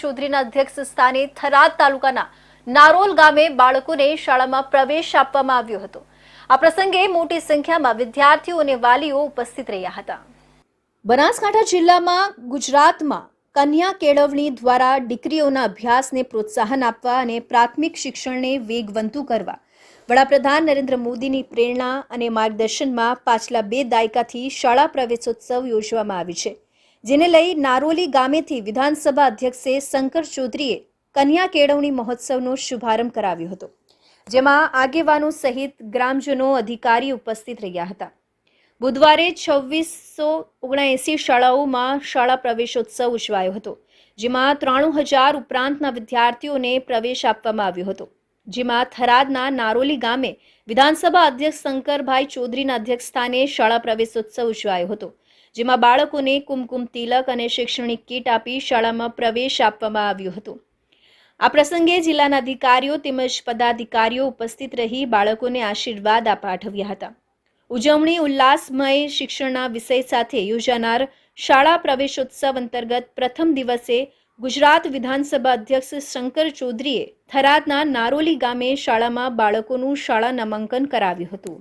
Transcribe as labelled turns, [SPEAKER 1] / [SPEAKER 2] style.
[SPEAKER 1] ચૌધરીના અધ્યક્ષ સ્થાને થરાદ તાલુકાના નારોલ ગામે બાળકોને શાળામાં પ્રવેશ આપવામાં આવ્યો હતો. આ પ્રસંગે મોટી સંખ્યામાં વિદ્યાર્થીઓ અને વાલીઓ ઉપસ્થિત રહ્યા હતા. બનાસકાંઠા જિલ્લામાં ગુજરાતમાં કન્યા કેળવણી દ્વારા દીકરીઓના અભ્યાસને પ્રોત્સાહન આપવા અને પ્રાથમિક શિક્ષણને વેગવંતુ કરવા વડાપ્રધાન નરેન્દ્ર મોદીની પ્રેરણા અને માર્ગદર્શનમાં પાછલા બે દાયકાથી શાળા પ્રવેશોત્સવ યોજવામાં આવી છે. જેને લઈ નારોલી ગામેથી વિધાનસભા અધ્યક્ષે શંકર ચૌધરીએ કન્યા કેળવણી મહોત્સવનો શુભારંભ કરાવ્યો હતો, જેમાં આગેવાનો સહિત ગ્રામજનો અધિકારી ઉપસ્થિત રહ્યા હતા. બુધવારે છવ્વીસો ઓગણએંસી શાળાઓમાં શાળા પ્રવેશોત્સવ ઉજવાયો હતો, જેમાં ત્રાણું હજાર ઉપરાંતના વિદ્યાર્થીઓને પ્રવેશ આપવામાં આવ્યો હતો. જેમાં થરાદના નારોલી ગામે વિધાનસભા અધ્યક્ષ શંકરભાઈ ચૌધરીના અધ્યક્ષસ્થાને શાળા પ્રવેશોત્સવ ઉજવાયો હતો જેમાં બાળકોને કુમકુમ તિલક અને શૈક્ષણિક કીટ આપી શાળામાં પ્રવેશ આપવામાં આવ્યો હતો. આ પ્રસંગે જિલ્લાના અધિકારીઓ તેમજ પદાધિકારીઓ ઉપસ્થિત રહી બાળકોને આશીર્વાદ પાઠવ્યા હતા. ઉજવણી ઉલ્લાસમય શિક્ષણના વિષય સાથે યોજાનાર શાળા પ્રવેશોત્સવ અંતર્ગત પ્રથમ દિવસે ગુજરાત વિધાનસભા અધ્યક્ષ શંકર ચૌધરીએ થરાદના નારોલી ગામે શાળામાં બાળકોનું શાળા નામાંકન કરાવ્યું હતું.